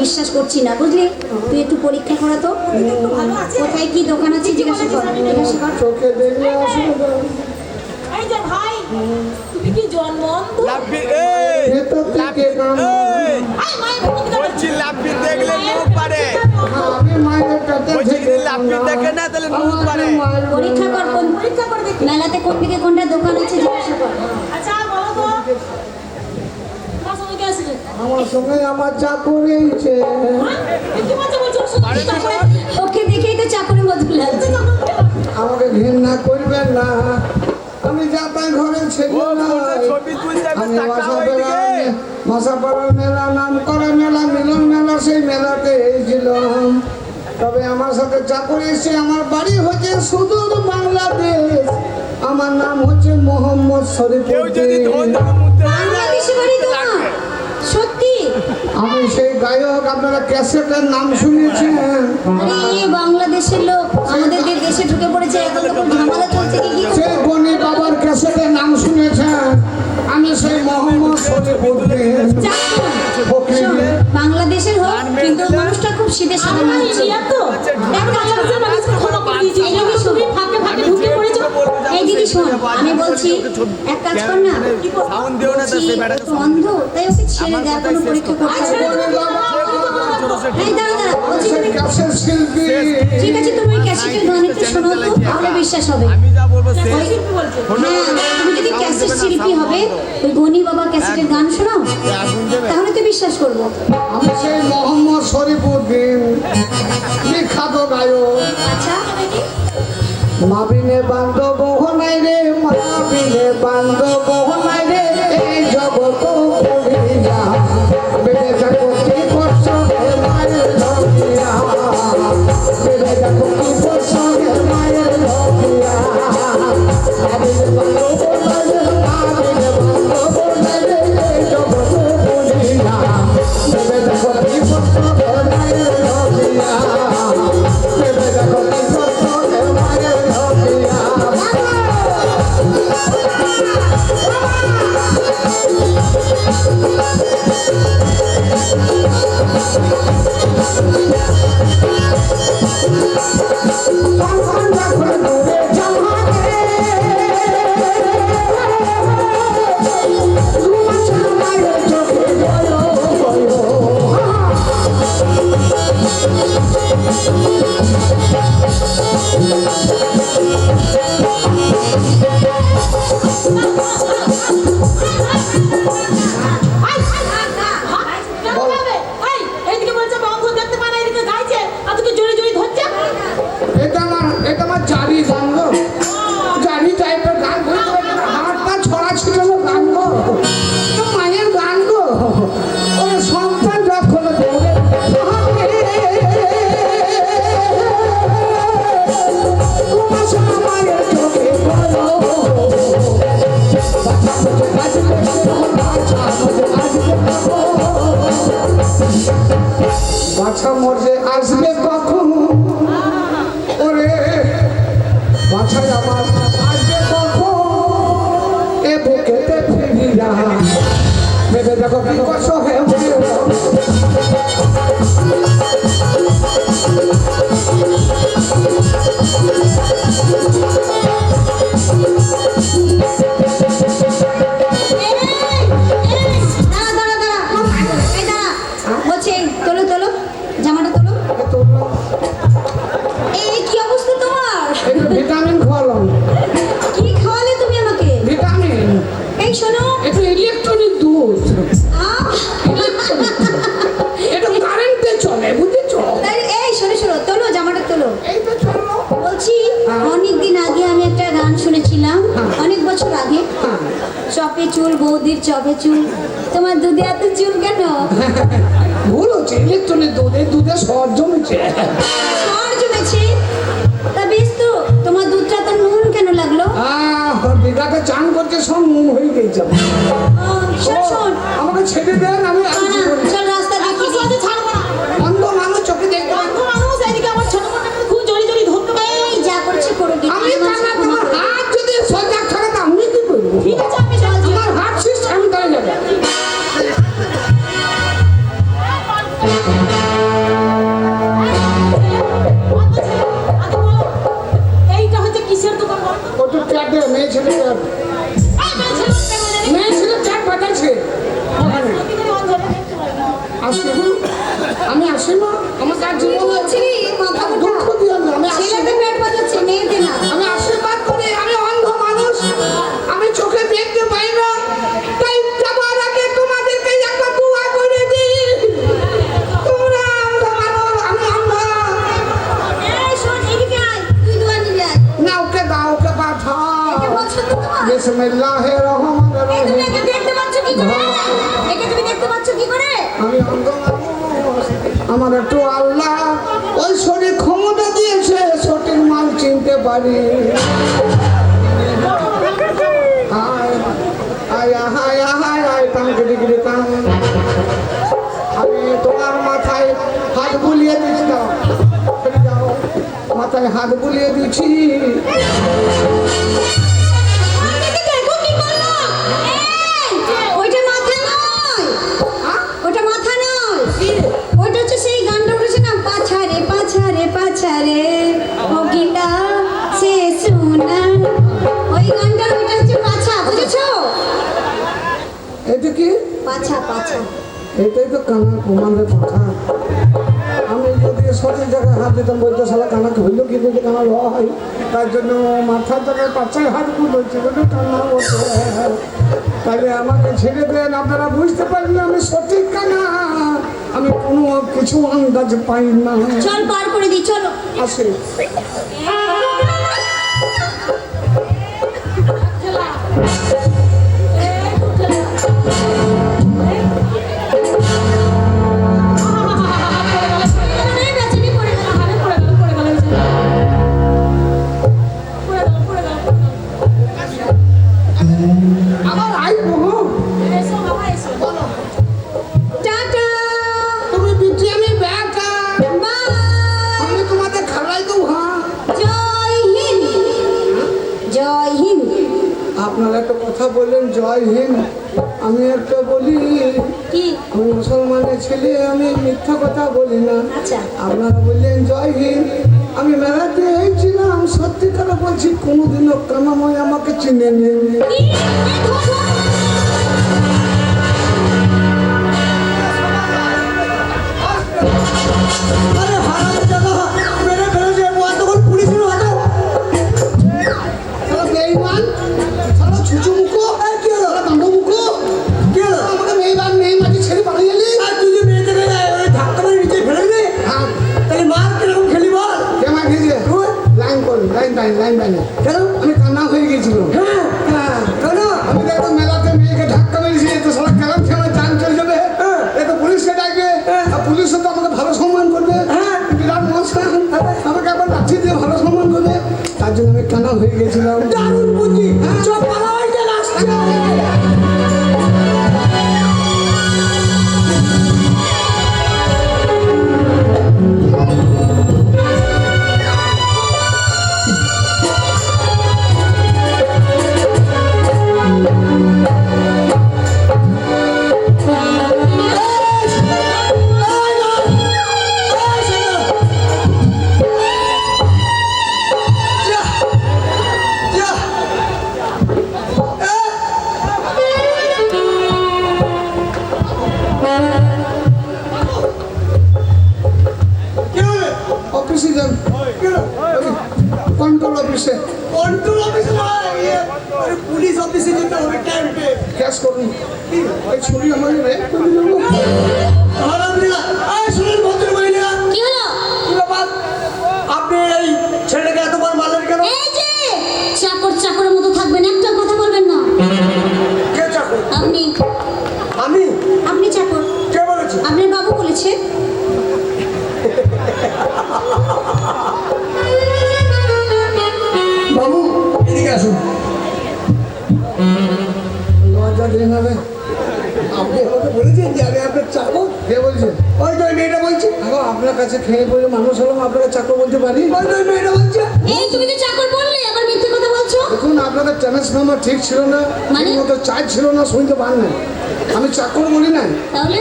বিশ্বাস করছি না বুঝলি? তুই একটু পরীক্ষা করা তো। কোথায় কি দোকান আছে জিজ্ঞাসা কর। জিজ্ঞাসা কর। চোখে দেখলে এই যে ভাই তুমি কি জন্ম অন্ধ? লাভি এই! ভেতর এই আই, মায়ের মুখে দিকে বলছি লাভি দেখলে মুখ পারে। আমি মায়ের কাছে বলছি লাভি দেখে না তাহলে মুখ পারে। পরীক্ষা কর কোন পরীক্ষা করে দেখি মেলাতে কোন দিকে কোনটা দোকান আছে জিজ্ঞাসা কর। আচ্ছা বলো তো তোমার সঙ্গে কে আসছে আমার সঙ্গে আমার চাকর এইছে? ওকে দেখেই তো চাকরের মতো লাগছে। আমাকে ঘৃণা করবেন না। আমি যা তাই ঘরে হবে আমি মাসাপাড়ার মেলা নাম করা মেলা মিলন মেলা সেই মেলাতে এসেছিলাম তবে আমার সাথে চাকরি এসে আমার বাড়ি হচ্ছে সুদূর বাংলাদেশ। আমার নাম হচ্ছে মোহাম্মদ শরীফ আমি সেই গায়ক আপনারা ক্যাসেটের নাম শুনেছেন আরে বাংলাদেশের লোক আমাদের দেশে ঢুকে পড়েছে এখন তো ঝামেলা চলছে কি কি সেই গণি বাবার ক্যাসেটের নাম শুনেছেন আমি সেই মোহাম্মদ চাকর শোন, বাংলাদেশের হোক কিন্তু মানুষটা খুব আমরা মানছে ইন্ডিয়া তো এক কাজ আছে মানুষকে ক্ষমা করে দিয়েছি এই এই ফাঁকে ঢুকে পড়েছো? এই দিদি শোন আমি বলছি এক কাজ কর না। সাউন্ড দিও না তো অন্ধ তাই ওকে ছেড়ে দেওয়ার কোনো পরীক্ষা করতে ঠিক আছে তুমি ক্যাসেটের গান একটু শোনো তো তাহলে বিশ্বাস হবে। আমি যা বলব সে ওই- হ্যাঁ তুমি যদি ক্যাসেট শিল্পী হবে ওই গনি বাবা ক্যাসেটের গান শোনাও? তাহলে তো বিশ্বাস করব। আমি সেই মোহাম্মদ শরীফুদ্দিন বিখ্যাত গায়ক। আচ্ছা মাবিনে বান্ধব নাই রে, মাবিনে বান্ধব নাই রে, এই জগত পড়িয়া বেড়ে থাকো কি করছ মায়ের ধরিয়া বেড়ে থাকো কি হে মায়ের লভিয়া বাছাই আমার আসবে কখন এ বুকেতে ফিরিয়া ভেবে দেখো কি কষ্ট হয়ে উঠল। এই, হ্যাঁ চপে চুল বৌদির চপে চুল। তোমার দুধে এত চুল কেন? ভুল হচ্ছে ইলেকট্রনের দুধে দুধে সর জমেছে। সর জমেছে? তা বেশ তো তোমার দুধটা তো নুন কেন লাগল? আহ চান করতে সব নুন হয়ে গেছে। আমাকে ছেড়ে দেন আমি আমার একটু আল্লাহ ওই শরীর ক্ষমতা দিয়েছে সঠিক মাল চিনতে পারি। আমি তোমার মাথায় হাত বুলিয়ে দিচ্ছি দাও। ফিরে মাথায় হাত বুলিয়ে দিচ্ছি কি? পাছা পাছা। এটাই তো কানার প্রমাণের কথা। আমি যদি সঠিক জায়গায় হাত দিতাম বলতে সালা কানাকে হইল কি বলতে কানা ল হয়। তার জন্য মাথার জায়গায় পাচ্ছায় হাত বলছে বলে বলছে তাহলে আমাকে ছেড়ে দেন আপনারা বুঝতে পারলেন আমি সঠিক কানা। আমি কোনো কিছু আন্দাজ পাই না। চল পার করে দিই চলো। আসে। এই জয় হিন্দ আমি একটা বলি কি? আমি মুসলমানের ছেলে আমি মিথ্যা কথা বলি না। আচ্ছা। আপনারা বললেন জয় হিন্দ আমি মেলাতে এসেছিলাম সত্যি কথা বলছি কোনোদিনও কানাময় আমাকে চিনে ধর। আরে হারাম জায়গা মেরে ফেলেছে ও তখন পুলিশের হাতে। সারা বেঈমান সারা ছুচু চাকর কে বলছেন ওই তো মেয়েটা বলছে। আপনার কাছে খেয়ে পড়ে মানুষ হলাম আপনাকে চাকর বলতে পারি। ওই তো মেয়েটা বলছে। এই তুমি তো চাকর বললে আবার মিথ্যে কথা বলছো? দেখুন আপনাদের ট্রান্সফর্মার ঠিক ছিল না মানে? মতো চার্জ ছিল না শুনতে পান না আমি চাকর বলি নাই। তাহলে?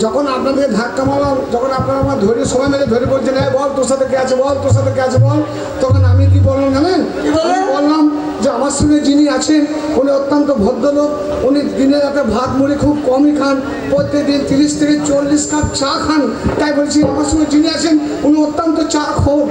যখন আপনাদের ধাক্কা মারলাম যখন আপনারা আমার ধরে সবাই মিলে ধরে বলছেন হ্যাঁ বল তোর সাথে কে আছে বল তোর সাথে কে আছে বল। তখন আমি কি বললাম জানেন? বললাম যে আমার সঙ্গে যিনি আছেন উনি অত্যন্ত ভদ্রলোক। উনি দিনে রাতে ভাত মুড়ি খুব কমই খান প্রত্যেকদিন তিরিশ থেকে চল্লিশ কাপ চা খান। তাই বলছি আমার সঙ্গে যিনি আছেন উনি অত্যন্ত চা খোর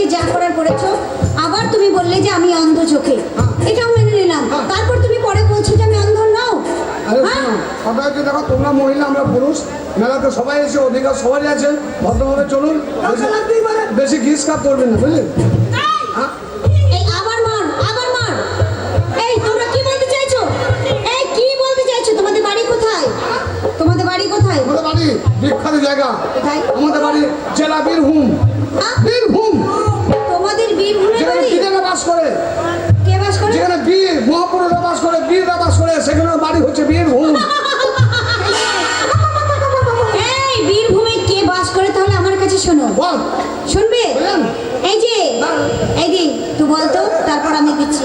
নিয়ে যা করার করেছ আবার তুমি বললে যে আমি অন্ধ চোখে। এটাও মেনে নিলাম। তারপর তুমি পরে বলছো যে আমি অন্ধ নাও। হ্যাঁ? সবাইকে দেখো তোমরা মহিলা আমরা পুরুষ। মেলাতে সবাই এসে অধিকার সবাই আছে। ভদ্রভাবে চলুন। আচ্ছা, বেশি ঘিস কাপ করবে না বুঝলি? বিখ্যাত আমাদের বাড়ি জেলা বীরভূম। হ্যাঁ? বীরভূম। করে? যেখানে বীর মহাপুরুষ বাস করে বীররা বাস করে সেখানে বাড়ি হচ্ছে বীরভূম বীরভূমে কে বাস করে তাহলে আমার কাছে শোনো। শুনবে? এই যে এই যে তুই বলতো তারপর আমি দিচ্ছি।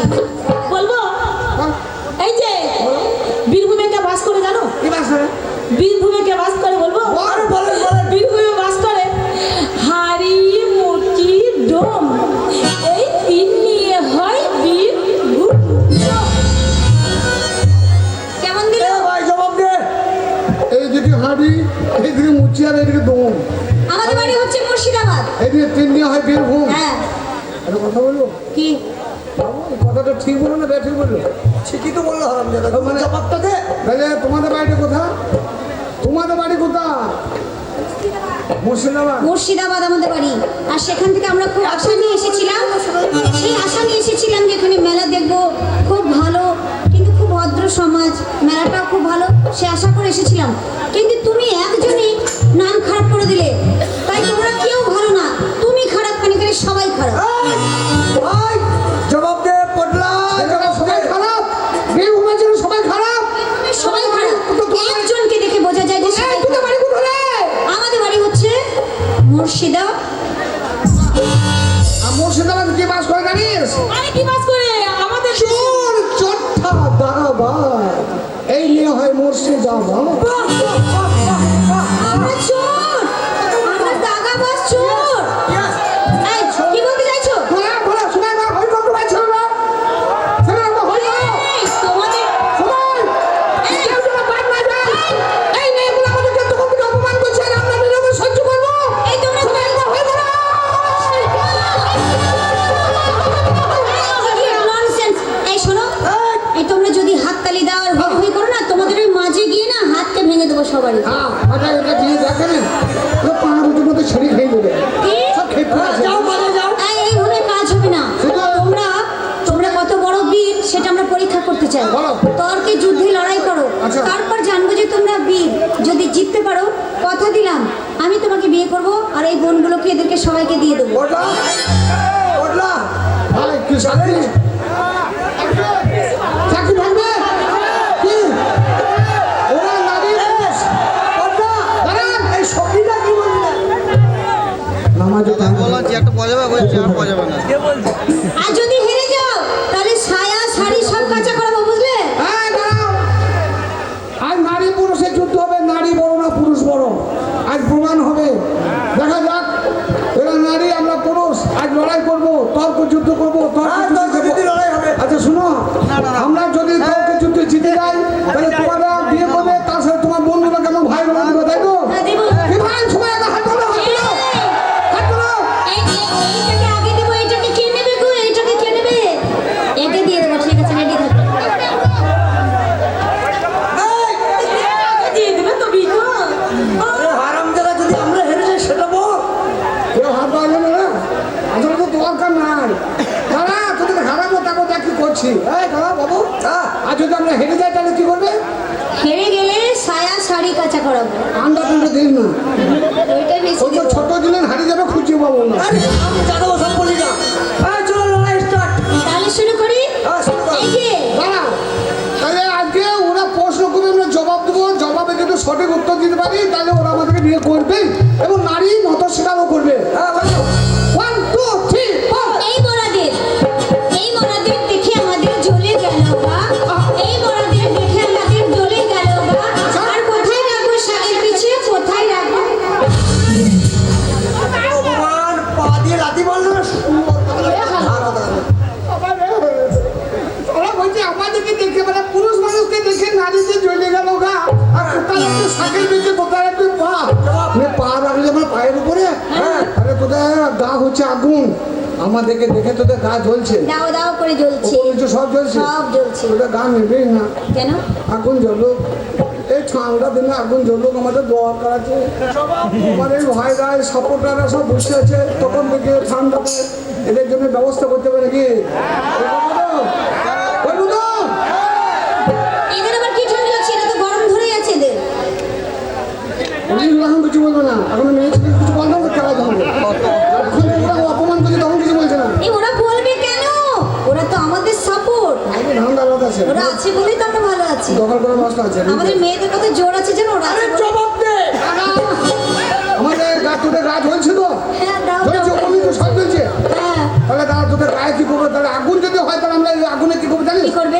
কথা বলব? কি? কথাটা ঠিক বলল না ঠিক বলল ঠিকই তো বলল মানে- তাহলে তোমাদের বাড়িটা কোথা তোমাদের বাড়ি কোথা মুর্শিদাবাদ। আর সেখান থেকে আমরা খুব আশা নিয়ে এসেছিলাম। সেই আশা নিয়ে এসেছিলাম যে এখানে মেলা দেখব। খুব ভালো কিন্তু খুব ভদ্র সমাজ। মেলাটা খুব ভালো সে আশা করে এসেছিলাম। কিন্তু তুমি একজনই নাম খারাপ করে দিলে। তাই তোমরা কেউ ভালো না। সবাই খারাপ। জবাব দে পটলা। সবাই খারাপ। এই উমাজন সবাই খারাপ। সবাই খারাপ। একজনকে দেখে বোঝা যায় যে তোদের বাড়ি কোথায়? আমাদের বাড়ি হচ্ছে মুর্শিদা। মুর্শিদাবাদ কি বাস করে জানিস? আরে কি বাস করে? আমাদের চোর চোরটা দাঁড়া এই নিয়ে হয় মুর্শিদাবাদ। করতে চাই। তর্কে যুদ্ধে লড়াই করো। তারপর জানব যে তোমরা বীর। যদি জিততে পারো কথা দিলাম। আমি তোমাকে বিয়ে করব আর এই বোনগুলোকে এদেরকে সবাইকে দিয়ে দেবো। আর যদি সাহায্য করব আমাদেরকে দেখে তোদের গা জ্বলছে। দাও দাও করে জ্বলছে। সব জ্বলছে। সব জ্বলছে। তোদের গা নেবেই না। কেন? আগুন জ্বলুক। এই ঠান্ডা দিনে আগুন জ্বলুক আমাদের দরকার আছে। আমার এই ভাইরা এই সাপোর্টাররা সব বসে আছে তখন থেকে ঠান্ডাতে এদের জন্য ব্যবস্থা করতে পারে কি? তো? ঠান্ডা তো কিছু বলবে না। এখন মেয়ে ছেলে কিছু বলবে না খেলা যাবে সাপোর্ট আগে ধান্দা আলাদা আছে ওরা আছে বলেই তো আমরা ভালো আছি। দখল করে নষ্ট আছে আমাদের মেয়েদের কত জোর আছে যেন ওরা বলে- জবাব দে। আমাদের গা তোদের গা জ্বলছে তো? হ্যাঁ দাও সব হয়েছে। হ্যাঁ। তাহলে দাদা তোদের গায়ে কি করবে? তাহলে আগুন যদি হয় তাহলে আমরা আগুনে কি করব জানিস? কি করবে?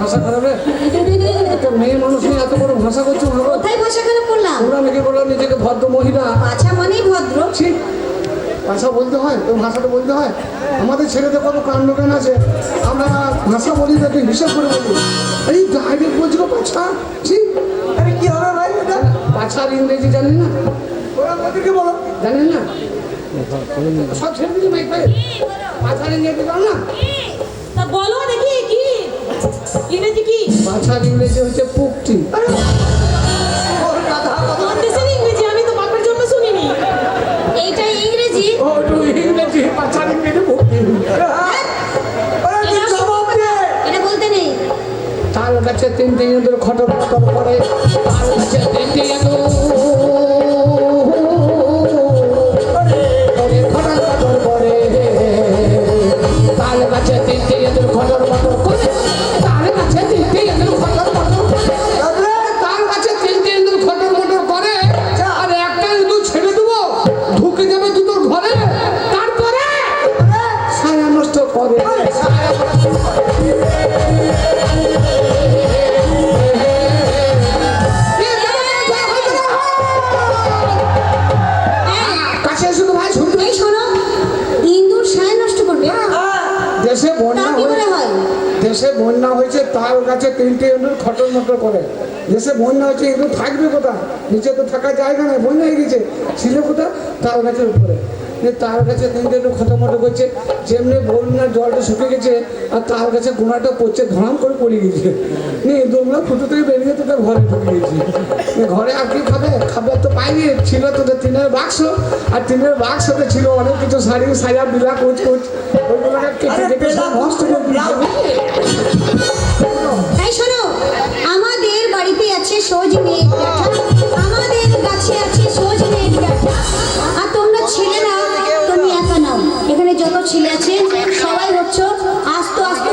ভাষা খারাপ একটা মেয়ে মানুষ নিয়ে এত বড় ভাষা করছ ভালো? কোথায় ভাষা খারাপ করলাম? তোমরা নাকি বলো নিজেকে ভদ্র মহিলা। পাছা মানেই ভদ্র। ঠিক ভাষা বলতে হয় তো ভাষাটা বলতে হয়। আমাদের ছেলেদের কত কাণ্ড জ্ঞান আছে। আমরা ভাষা বলি একটু হিসাব করে বলি। এই ডাইরেক্ট বলছিল পাছা ঠিক আরে কি হবে ভাই এটা? পাছার ইংরেজি জানি না? ওরা ওদেরকে বলো। জানেন না? সব ছেড়ে দিচ্ছি মাইক ভাই পাছার ইংরেজি জানো না? তা বলো দেখি কি ইংরেজি কি? পাছার ইংরেজি হচ্ছে পুকটি ওর গাধা কথা কোন দেশের ইংরেজি আমি তো বাপের জন্য শুনিনি। এইটা ইংরেজি? ও একটু ইংরেজি পাছার ইংরেজি পুকটি ওরা কি জবাব দে এটা বলতে নেই। তার কাছে তিনটে ইঁদুর খটর খটর করে। তার কাছে তিনটে ইঁদুর খটর খটর করে। তার কাছে তিনটে ইঁদুর খটর খটর ইঁদুর করে। দেশে বন্যা হচ্ছে ইঁদুর থাকবে কোথায়? নিচে তো থাকার জায়গা নেই বন্যা হয়ে গেছে। ছিল কোথায়? তার গাছের উপরে। তার কাছে তিনটে ইঁদুর খটর করছে। যেমনি বন্যার জলটা শুকে গেছে আর তার কাছে গোড়াটা পড়ছে ধরাম করে পড়ে গেছে। নিয়ে ইঁদুরগুলো ফুটো থেকে বেরিয়ে তোদের ঘরে ঢুকে গেছে ঘরে আর কি খাবে? খাবার তো পাইনি। ছিল তোদের টিনের বাক্স আর টিনের বাক্সতে ছিল অনেক কিছু শাড়ি সাজা বিলা কোচ কোচ। ওইগুলোকে কেটে কেটে সব নষ্ট করে সজনে ডাঁটা আমাদের গাছে আছে সজনে ডাঁটা আর তোমরা ছেলেরা তুমি একা নাও। এখানে যত ছেলে আছে সবাই হচ্ছে আস্ত আস্ত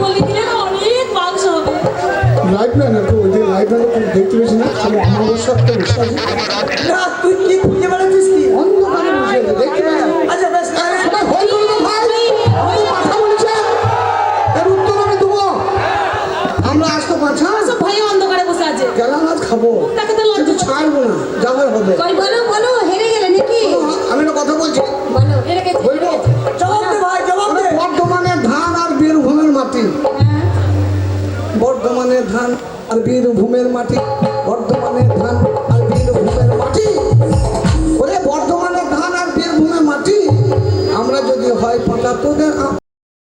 বলি দিলে না দেখতে পেয়েছি না। অমাবস্যার তো না তুই কি কই বলো বলো হেরে গেলে নাকি? আমি একটা কথা বলছি। বলো হেরে গেছে বলব? জবাব দে ভাই জবাব দে। বর্ধমানে ধান আর বীরভূমের মাটি। হ্যাঁ। বর্ধমানে ধান আর বীরভূমের মাটি। বর্ধমানে ধান আর বীরভূমের মাটি। ওরে বর্ধমানে ধান আর বীরভূমের মাটি। আমরা যদি হয় পাকা তোদের